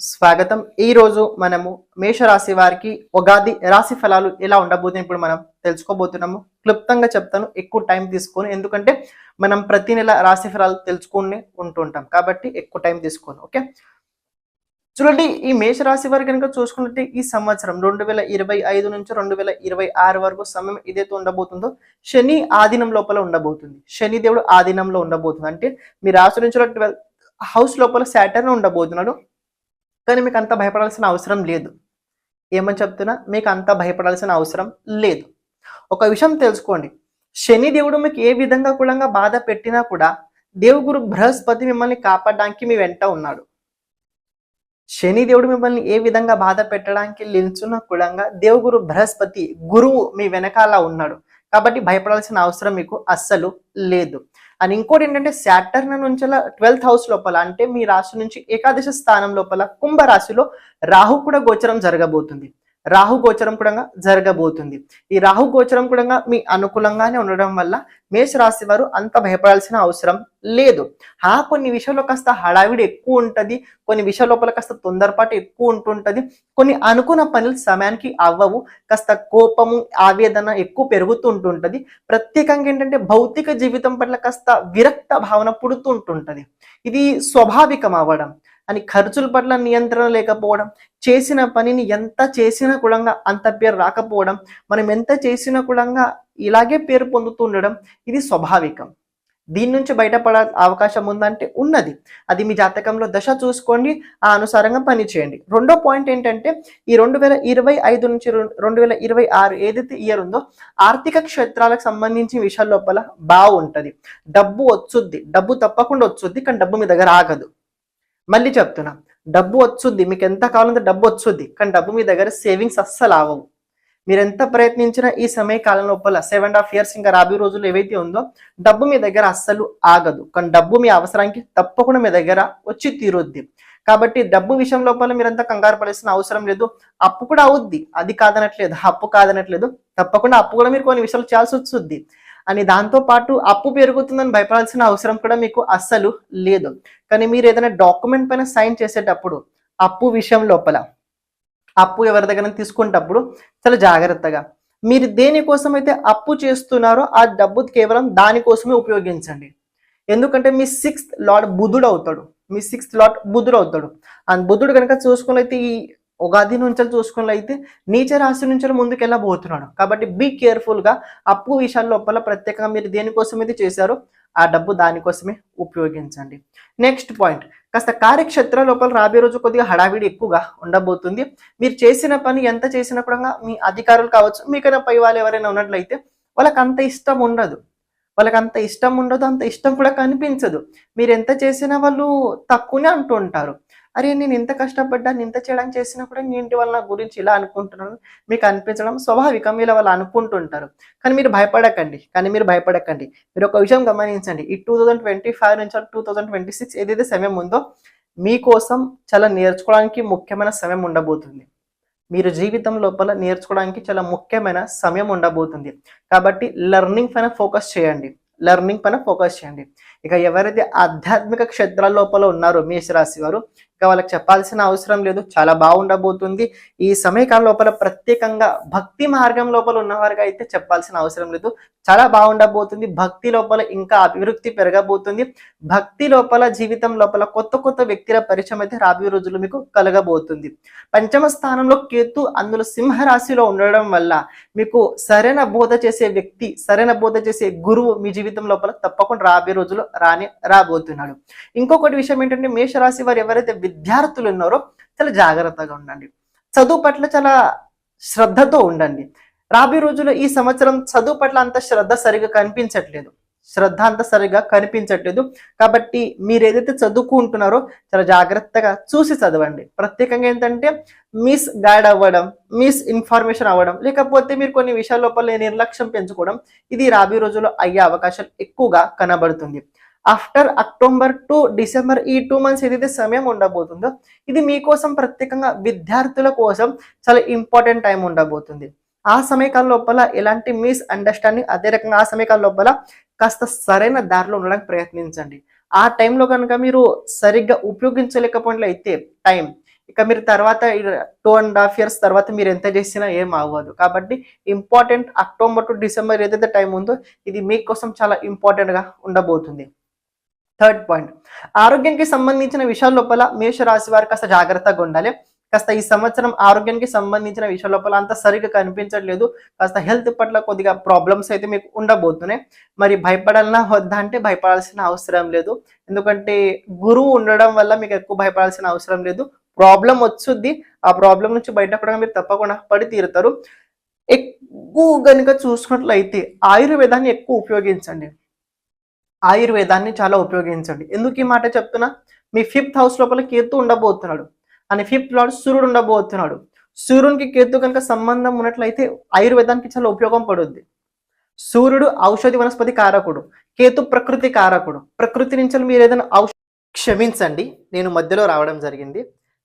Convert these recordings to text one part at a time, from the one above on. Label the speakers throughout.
Speaker 1: స్వాగతం. ఈ రోజు మనము మేషరాశి వారికి ఉగాది రాశి ఫలాలు ఎలా ఉండబోతుంది ఇప్పుడు మనం తెలుసుకోబోతున్నాము. క్లుప్తంగా చెప్తాను ఎక్కువ టైం తీసుకొని. ఎందుకంటే మనం ప్రతి నెల రాశి ఫలాలు తెలుసుకుని ఉంటుంటాం. కాబట్టి ఎక్కువ టైం తీసుకోను ఓకే? చూడండి ఈ మేషరాశి వారు కనుక చూసుకున్నట్టే ఈ సంవత్సరం రెండు వేల ఇరవై ఐదు నుంచి రెండు వేల ఇరవై ఆరు వరకు సమయం ఏదైతే ఉండబోతుందో శని ఆధీనం లోపల ఉండబోతుంది. శని దేవుడు ఆధీనంలో ఉండబోతుంది. అంటే మీ రాశి నుంచి హౌస్ లోపల సాటర్న్ ఉండబోతున్నాడు. కానీ మీకు అంత భయపడాల్సిన అవసరం లేదు. ఏమని చెప్తున్నా? మీకు అంత భయపడాల్సిన అవసరం లేదు. ఒక విషయం తెలుసుకోండి. శని దేవుడు మీకు ఏ విధంగా కూడా బాధ పెట్టినా కూడా దేవుగురు బృహస్పతి మిమ్మల్ని కాపాడడానికి మీ వెంట ఉన్నాడు. శని దేవుడు మిమ్మల్ని ఏ విధంగా బాధ పెట్టడానికి నిల్చున్న కూడా దేవుగురు బృహస్పతి గురువు మీ వెనకాల ఉన్నాడు. కాబట్టి భయపడాల్సిన అవసరం మీకు అస్సలు లేదు. అని ఇంకోటి ఏంటంటే శాటర్న్ నుంచి ట్వెల్త్ హౌస్ లోపల అంటే మీ రాశి నుంచి ఏకాదశ స్థానం లోపల కుంభ రాశిలో రాహు కూడా గోచరం జరగబోతుంది. రాహు గోచరం కూడా జరగబోతుంది. ఈ రాహు గోచరం కూడా మీ అనుకూలంగానే ఉండడం వల్ల మేష రాశి వారు అంత భయపడాల్సిన అవసరం లేదు. ఆ కొన్ని విషయంలో కాస్త హడావిడి ఎక్కువ ఉంటుంది. కొన్ని విషయాల లోపల కాస్త తొందరపాటు ఎక్కువ ఉంటుంటది. కొన్ని అనుకున్న పనులు సమయానికి అవ్వవు. కాస్త కోపము ఆవేదన ఎక్కువ పెరుగుతూ ఉంటుంటుంది. ప్రత్యేకంగా ఏంటంటే భౌతిక జీవితం పట్ల కాస్త విరక్త భావన పుడుతూ ఇది స్వాభావికం అవ్వడం. అని ఖర్చుల పట్ల నియంత్రణ లేకపోవడం చేసిన పనిని ఎంత చేసినా కూడా అంత పేరు రాకపోవడం మనం ఎంత చేసినా కూడా ఇలాగే పేరు పొందుతూ ఉండడం ఇది స్వాభావికం. దీని నుంచి బయటపడ అవకాశం ఉందంటే ఉన్నది. అది మీ జాతకంలో దశ చూసుకోండి ఆ అనుసారంగా పనిచేయండి రెండో పాయింట్ ఏంటంటే ఈ రెండు వేల ఇరవై ఐదు నుంచి రెండు వేల ఇరవై ఆరు ఏదైతే ఇయర్ ఉందో ఆర్థిక క్షేత్రాలకు సంబంధించిన విషయాల లోపల బాగుంటుంది. డబ్బు వచ్చుద్ది. డబ్బు తప్పకుండా వచ్చుద్ది కానీ డబ్బు మీ దగ్గర ఆగదు. మళ్ళీ చెప్తున్నా. డబ్బు వచ్చుద్ది మీకు ఎంత కావాలంటే డబ్బు వచ్చుద్ది కానీ డబ్బు మీ దగ్గర సేవింగ్స్ అస్సలు ఆవవు మీరు ఎంత ప్రయత్నించినా ఈ సమయ కాలం లోపల సెవెన్ అండ్ హాఫ్ ఇయర్స్ ఇంకా రాబోయే రోజులు ఏవైతే ఉందో డబ్బు మీ దగ్గర అస్సలు ఆగదు. కానీ డబ్బు మీ అవసరానికి తప్పకుండా మీ దగ్గర వచ్చి తీరుద్ది. కాబట్టి డబ్బు విషయం లోపల మీరంతా కంగారు పడాల్సిన అవసరం లేదు. అప్పు కూడా అవుద్ది. అది కాదనట్లేదు. అప్పు కాదనట్లేదు. తప్పకుండా అప్పు కూడా మీరు కొన్ని విషయాలు చేయాల్సి వస్తుంది. అని దాంతో పాటు అప్పు పెరుగుతుందని భయపడాల్సిన అవసరం కూడా మీకు అస్సలు లేదు. కానీ మీరు ఏదైనా డాక్యుమెంట్ పైన సైన్ చేసేటప్పుడు అప్పు విషయం లోపల అప్పు ఎవరి దగ్గర తీసుకునేటప్పుడు చాలా జాగ్రత్తగా. మీరు దేనికోసం అయితే అప్పు చేస్తున్నారో ఆ డబ్బు కేవలం దానికోసమే ఉపయోగించండి. ఎందుకంటే మీ సిక్స్త్ లార్డ్ బుధుడు అవుతాడు. మీ సిక్స్త్ లార్డ్ బుధుడు అవుతాడు. అండ్ బుధుడు కనుక చూసుకున్నైతే ఈ ఉగాది నుంచి చూసుకున్నట్లయితే నీచ రాశి నుంచి ముందుకు వెళ్ళబోతున్నాడు కాబట్టి బీ కేర్ఫుల్గా అప్పు విషయాల లోపల ప్రత్యేకంగా మీరు దేనికోసం అయితే చేశారో ఆ డబ్బు దానికోసమే ఉపయోగించండి. నెక్స్ట్ పాయింట్ కాస్త కార్యక్షేత్ర లోపల రాబోయే రోజు కొద్దిగా హడావిడి ఎక్కువగా ఉండబోతుంది. మీరు చేసిన పని ఎంత చేసినా కూడా మీ అధికారులు కావచ్చు మీకైనా పై వాళ్ళు ఎవరైనా ఉన్నట్లయితే వాళ్ళకి అంత ఇష్టం ఉండదు. వాళ్ళకి అంత ఇష్టం ఉండదు అంత ఇష్టం కూడా కనిపించదు. మీరు ఎంత చేసినా వాళ్ళు తక్కువనే అంటూ ఉంటారు. అరే నేను ఇంత కష్టపడ్డాను ఇంత చేయడానికి చేసినా కూడా ఏంటి వాళ్ళ గురించి ఇలా అనుకుంటున్నాను మీకు అనిపించడం స్వాభావికం. ఇలా వాళ్ళు అనుకుంటుంటారు. కానీ మీరు భయపడకండి. కానీ మీరు భయపడకండి. మీరు ఒక విషయం గమనించండి. ఈ టూ థౌజండ్ ట్వంటీ ఫైవ్ నుంచి టూ థౌజండ్ ట్వంటీ సిక్స్ ఏదైతే సమయం ఉందో మీకోసం చాలా నేర్చుకోవడానికి ముఖ్యమైన సమయం ఉండబోతుంది. మీరు జీవితం లోపల నేర్చుకోవడానికి చాలా ముఖ్యమైన సమయం ఉండబోతుంది. కాబట్టి లెర్నింగ్ పైన ఫోకస్ చేయండి. లెర్నింగ్ పైన ఫోకస్ చేయండి. ఇక ఎవరైతే ఆధ్యాత్మిక క్షేత్రాల లోపల ఉన్నారో మేషరాశి వారు ఇంకా వాళ్ళకి చెప్పాల్సిన అవసరం లేదు. చాలా బాగుండబోతుంది. ఈ సమయకాలం లోపల ప్రత్యేకంగా భక్తి మార్గం లోపల ఉన్నవారుగా అయితే చెప్పాల్సిన అవసరం లేదు. చాలా బాగుండబోతుంది. భక్తి లోపల ఇంకా అభివృద్ధి పెరగబోతుంది. భక్తి లోపల జీవితం లోపల కొత్త కొత్త వ్యక్తుల పరిచయం అయితే రాబోయే రోజులు మీకు కలగబోతుంది. పంచమ స్థానంలో కేతు అందులో సింహరాశిలో ఉండడం వల్ల మీకు సరైన బోధ చేసే వ్యక్తి సరైన బోధ చేసే గురువు మీ జీవితం లోపల తప్పకుండా రాబోయే రోజులు రాని రాబోతున్నాడు. ఇంకొకటి విషయం ఏంటంటే మేషరాశి వారు ఎవరైతే విద్యార్థులు ఉన్నారో చాలా జాగ్రత్తగా ఉండండి. చదువు పట్ల చాలా శ్రద్ధతో ఉండండి. రాబోయే రోజుల్లో ఈ సంవత్సరం చదువు పట్ల అంత శ్రద్ధ సరిగా కనిపించట్లేదు. శ్రద్ధ అంత సరిగా కనిపించట్లేదు. కాబట్టి మీరు ఏదైతే చదువుకుంటున్నారో చాలా జాగ్రత్తగా చూసి చదవండి. ప్రత్యేకంగా ఏంటంటే మిస్ గైడ్ అవ్వడం మిస్ ఇన్ఫర్మేషన్ అవ్వడం లేకపోతే మీరు కొన్ని విషయాల లోపల నిర్లక్ష్యం పెంచుకోవడం ఇది రాబోయే రోజుల్లో అయ్యే అవకాశాలు ఎక్కువగా కనబడుతుంది. ఆఫ్టర్ అక్టోబర్ టు డిసెంబర్ ఈ టూ మంత్స్ ఏదైతే సమయం ఉండబోతుందో ఇది మీకోసం ప్రత్యేకంగా విద్యార్థుల కోసం చాలా ఇంపార్టెంట్ టైం ఉండబోతుంది. ఆ సమయకాల లోపల ఎలాంటి మిస్ అండర్స్టాండింగ్ అదే రకంగా ఆ సమయకాల లోపల కాస్త సరైన దారిలో ఉండడానికి ప్రయత్నించండి. ఆ టైంలో కనుక మీరు సరిగ్గా ఉపయోగించలేకపోయినట్లయితే టైం ఇక మీరు తర్వాత టూ అండ్ హాఫ్ ఇయర్స్ తర్వాత మీరు ఎంత చేసినా ఏం అవ్వదు. కాబట్టి ఇంపార్టెంట్ అక్టోబర్ టు డిసెంబర్ ఏదైతే టైం ఉందో ఇది మీకోసం చాలా ఇంపార్టెంట్గా ఉండబోతుంది. థర్డ్ పాయింట్ ఆరోగ్యానికి సంబంధించిన విషయాల లోపల మేషరాశి వారు కాస్త జాగ్రత్తగా ఉండాలి. కాస్త ఈ సంవత్సరం ఆరోగ్యానికి సంబంధించిన విషయాల లోపల అంత సరిగ్గా కనిపించట్లేదు. కాస్త హెల్త్ పట్ల కొద్దిగా ప్రాబ్లమ్స్ అయితే మీకు ఉండబోతున్నాయి. మరి భయపడాలన్నా వద్దా అంటే భయపడాల్సిన అవసరం లేదు. ఎందుకంటే గురువు ఉండడం వల్ల మీకు ఎక్కువ భయపడాల్సిన అవసరం లేదు. ప్రాబ్లం వచ్చుద్ది. ఆ ప్రాబ్లం నుంచి బయటపడగా మీరు తప్పకుండా పడి తీరుతారు ఎక్కువ కనుక చూసుకున్నట్లయితే ఆయుర్వేదాన్ని ఎక్కువ ఉపయోగించండి. ఆయుర్వేదాన్ని చాలా ఉపయోగించండి. ఎందుకు ఈ మాట చెప్తున్నా? మీ ఫిఫ్త్ హౌస్ లోపల కేతు ఉండబోతున్నాడు. అని ఫిఫ్త్ లాడ్ సూర్యుడు ఉండబోతున్నాడు. సూర్యునికి కేతు కనుక సంబంధం ఉన్నట్లయితే ఆయుర్వేదానికి చాలా ఉపయోగం పడుద్ది. సూర్యుడు ఔషధి వనస్పతి కారకుడు. కేతు ప్రకృతి కారకుడు. ప్రకృతి నుంచి మీరు ఏదైనా ఔష క్షమించండి. నేను మధ్యలో రావడం జరిగింది.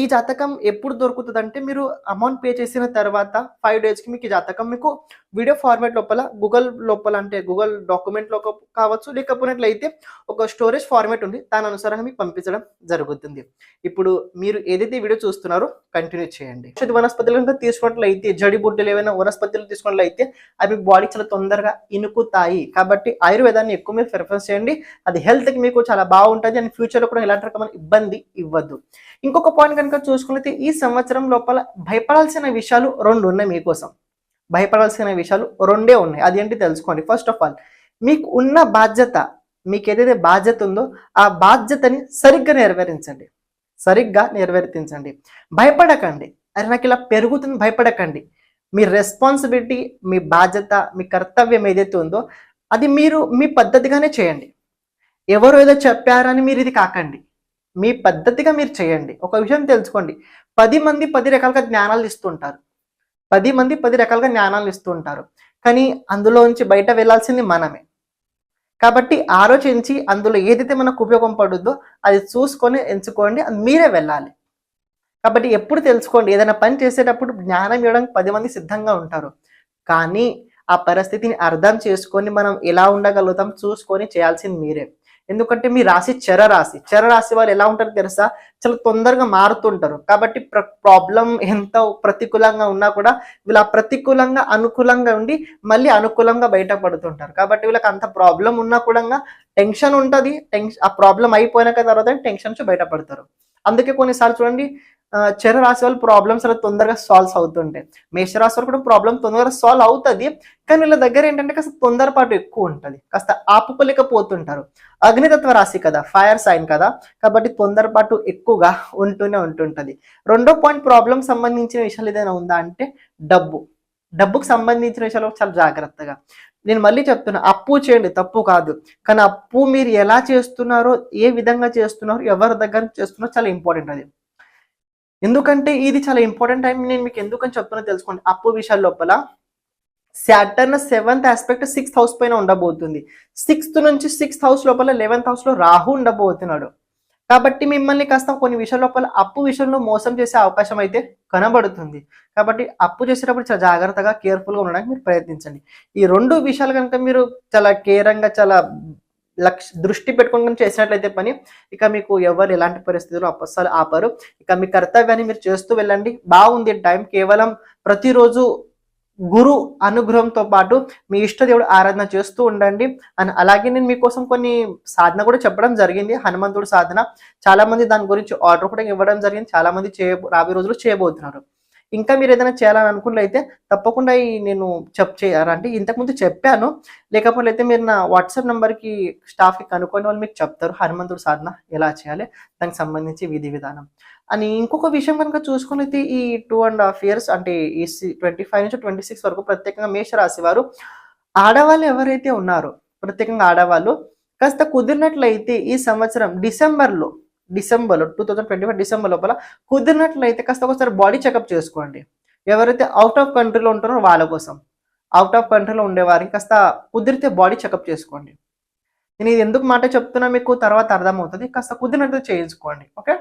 Speaker 1: ఈ జాతకం ఎప్పుడు దొరుకుతుంది అంటే మీరు అమౌంట్ పే చేసిన తర్వాత ఫైవ్ డేస్కి మీకు ఈ జాతకం మీకు వీడియో ఫార్మాట్ లోపల గూగుల్ లోపల అంటే గూగుల్ డాక్యుమెంట్లో కావచ్చు లేకపోయినట్లయితే ఒక స్టోరేజ్ ఫార్మాట్ ఉంది. దాని అనుసారంగా మీకు పంపించడం జరుగుతుంది. ఇప్పుడు మీరు ఏదైతే వీడియో చూస్తున్నారో కంటిన్యూ చేయండి. ఔషధ వనస్పతులు కనుక తీసుకున్నట్లయితే జడిబుడ్డలు ఏమైనా వనస్పతులు తీసుకున్నట్లయితే అవి బాడీ చాలా తొందరగా ఇనుకుతాయి. కాబట్టి ఆయుర్వేదాన్ని ఎక్కువ మీరు ప్రిఫరెన్స్ చేయండి. అది హెల్త్కి మీకు చాలా బాగుంటుంది. అండ్ ఫ్యూచర్లో కూడా ఎలాంటి రకమైన ఇబ్బంది ఇవ్వద్దు ఇంకొక పాయింట్ కనుక చూసుకున్నట్లయితే ఈ సంవత్సరం లోపల భయపడాల్సిన విషయాలు రెండు ఉన్నాయి మీకోసం. భయపడాల్సిన విషయాలు రెండే ఉన్నాయి. అది ఏంటి తెలుసుకోండి. ఫస్ట్ ఆఫ్ ఆల్ మీకు ఉన్న బాధ్యత మీకు ఏదైతే బాధ్యత ఉందో ఆ బాధ్యతని సరిగ్గా నెరవేరించండి. సరిగ్గా నెరవేర్తించండి. భయపడకండి. అరే నాకు ఇలా పెరుగుతుంది భయపడకండి. మీ రెస్పాన్సిబిలిటీ మీ బాధ్యత మీ కర్తవ్యం ఏదైతే ఉందో అది మీరు మీ పద్ధతిగానే చేయండి. ఎవరు ఏదో చెప్పారని మీరు ఇది కాకండి. మీ పద్ధతిగా మీరు చేయండి. ఒక విషయం తెలుసుకోండి. పది మంది పది రకాలుగా జ్ఞానాలు ఇస్తుంటారు. పది మంది పది రకాలుగా జ్ఞానాలు ఇస్తుంటారు. కానీ అందులోంచి బయట వెళ్ళాల్సింది మనమే. కాబట్టి ఆలోచించి అందులో ఏదైతే మనకు ఉపయోగం పడుద్దో అది చూసుకొని ఎంచుకోండి. అది మీరే వెళ్ళాలి. కాబట్టి ఎప్పుడు తెలుసుకోండి. ఏదైనా పని చేసేటప్పుడు జ్ఞానం ఇవ్వడానికి పది మంది సిద్ధంగా ఉంటారు. కానీ ఆ పరిస్థితిని అర్థం చేసుకొని మనం ఎలా ఉండగలుగుతాం చూసుకొని చేయాల్సింది మీరే. ఎందుకంటే మీ రాశి చర రాశి చర రాశి వాళ్ళు ఎలా ఉంటారో తెలుసా? చాలా తొందరగా మారుతుంటారు. కాబట్టి ప్రాబ్లం ఎంత ప్రతికూలంగా ఉన్నా కూడా వీళ్ళు ఆ ప్రతికూలంగా అనుకూలంగా ఉండి మళ్ళీ అనుకూలంగా బయటపడుతుంటారు. కాబట్టి వీళ్ళకి అంత ప్రాబ్లం ఉన్నా కూడా టెన్షన్ ఉంటుంది. టెన్షన్ ఆ ప్రాబ్లం అయిపోయినాక తర్వాత టెన్షన్ నుంచి బయటపడతారు. అందుకే కొన్నిసార్లు చూడండి చెర రాశి వాళ్ళు ప్రాబ్లమ్స్ అలా తొందరగా సాల్వ్ అవుతుంటాయి. మేషరాశి వాళ్ళు కూడా ప్రాబ్లం తొందరగా సాల్వ్ అవుతుంది. కానీ వీళ్ళ దగ్గర ఏంటంటే కాస్త తొందరపాటు ఎక్కువ ఉంటుంది. కాస్త ఆపుకోలేకపోతుంటారు. అగ్నితత్వ రాశి కదా ఫైర్ సైన్ కదా. కాబట్టి తొందరపాటు ఎక్కువగా ఉంటూనే ఉంటుంటుంది. రెండో పాయింట్ ప్రాబ్లం సంబంధించిన విషయాలు ఏదైనా ఉందా అంటే డబ్బు. డబ్బుకు సంబంధించిన విషయాలు చాలా జాగ్రత్తగా. నేను మళ్ళీ చెప్తున్నా అప్పు చేయండి తప్పు కాదు. కానీ అప్పు మీరు ఎలా చేస్తున్నారో ఏ విధంగా చేస్తున్నారో ఎవరి దగ్గర చేస్తున్నారో చాలా ఇంపార్టెంట్ అది. ఎందుకంటే ఇది చాలా ఇంపార్టెంట్ టైం నేను మీకు ఎందుకని చెప్తున్నా తెలుసుకోండి. అప్పు విషయాల లోపల Saturn seventh aspect sixth house పైన ఉండబోతుంది. సిక్స్త్ నుంచి సిక్స్త్ హౌస్ లోపల లెవెన్త్ హౌస్లో రాహు ఉండబోతున్నాడు. కాబట్టి మిమ్మల్ని కాస్త కొన్ని విషయాల లోపల అప్పు విషయంలో మోసం చేసే అవకాశం అయితే కనబడుతుంది. కాబట్టి అప్పు చేసేటప్పుడు చాలా జాగ్రత్తగా కేర్ఫుల్గా ఉండడానికి మీరు ప్రయత్నించండి. ఈ రెండు విషయాలు కనుక మీరు చాలా కేరంగా చాలా లక్ష దృష్టి పెట్టుకుంటూ చేసినట్లయితే పని. ఇక మీకు ఎవరు ఎలాంటి పరిస్థితులు అప్పస్సాలు ఆపరు. ఇక మీ కర్తవ్యాన్ని మీరు చేస్తూ వెళ్ళండి. బాగుంది టైం. కేవలం ప్రతిరోజు గురు అనుగ్రహంతో పాటు మీ ఇష్ట దేవుడు ఆరాధన చేస్తూ ఉండండి. అండ్ అలాగే నేను మీకోసం కొన్ని సాధన కూడా చెప్పడం జరిగింది. హనుమంతుడు సాధన. చాలామంది దాని గురించి ఆర్డర్ కూడా ఇవ్వడం జరిగింది. చాలామంది చేయ రాబోయే రోజులు చేయబోతున్నారు. ఇంకా మీరు ఏదైనా చేయాలని అనుకున్నట్లయితే తప్పకుండా ఈ నేను చెప్ చేయాలంటే ఇంతకుముందు చెప్పాను. లేకపోతే అయితే మీరు నా వాట్సాప్ నెంబర్కి స్టాఫ్కి కనుక్కొని వాళ్ళు మీకు చెప్తారు. హనుమంతుడు సాధన ఎలా చేయాలి దానికి సంబంధించి విధి విధానం. అని ఇంకొక విషయం కనుక చూసుకున్నైతే ఈ టూ అండ్ హాఫ్ ఇయర్స్ అంటే ఈ ట్వంటీ ఫైవ్ నుంచి ట్వంటీ సిక్స్ వరకు ప్రత్యేకంగా మేషరాశి వారు ఆడవాళ్ళు ఎవరైతే ఉన్నారో ప్రత్యేకంగా ఆడవాళ్ళు కాస్త కుదిరినట్లయితే ఈ సంవత్సరం డిసెంబర్లో డిసెంబర్లో two thousand twenty five December లోపల కుదిరినట్లయితే కాస్త ఒకసారి బాడీ చెకప్ చేసుకోండి. ఎవరైతే అవుట్ ఆఫ్ కంట్రీలో ఉంటారో వాళ్ళ కోసం. అవుట్ ఆఫ్ కంట్రీలో ఉండేవారికి కాస్త కుదిరితే బాడీ చెకప్ చేసుకోండి. నేను ఇది ఎందుకు మాట చెప్తున్నా మీకు తర్వాత అర్థమవుతుంది. కాస్త కుదిరినట్టు చేయించుకోండి. ఓకే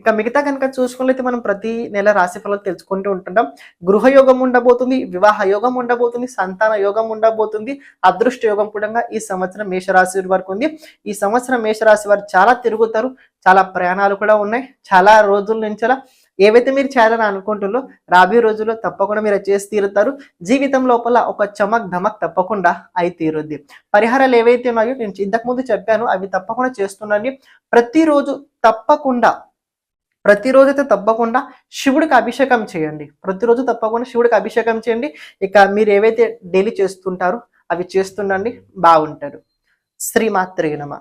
Speaker 1: ఇక మిగతా కనుక చూసుకున్నట్లయితే మనం ప్రతి నెల రాశి ఫలాలు తెలుసుకుంటూ ఉంటుంటాం. గృహ యోగం ఉండబోతుంది వివాహ యోగం ఉండబోతుంది సంతాన యోగం ఉండబోతుంది అదృష్ట యోగం కూడా ఈ సంవత్సరం మేషరాశి వరకు ఉంది. ఈ సంవత్సరం మేషరాశి వారు చాలా తిరుగుతారు చాలా ప్రయాణాలు కూడా ఉన్నాయి. చాలా రోజుల నుంచి ఏవైతే మీరు చేయాలని అనుకుంటున్నారో రాబోయే రోజుల్లో తప్పకుండా మీరు చేసి తీరుతారు. జీవితం లోపల ఒక చమక్ ధమక్ తప్పకుండా అయి తీరుద్ది. పరిహారాలు ఏవైతే ఉన్నాయో నేను ఇంతకు ముందు చెప్పాను అవి తప్పకుండా చేస్తున్నాను ప్రతిరోజు తప్పకుండా ప్రతిరోజు అయితే తప్పకుండా శివుడికి అభిషేకం చేయండి. ప్రతిరోజు తప్పకుండా శివుడికి అభిషేకం చేయండి. ఇక మీరు ఏవైతే డైలీ చేస్తుంటారో అవి చేస్తుండండి. బాగుంటారు శ్రీమాత్రే నమ.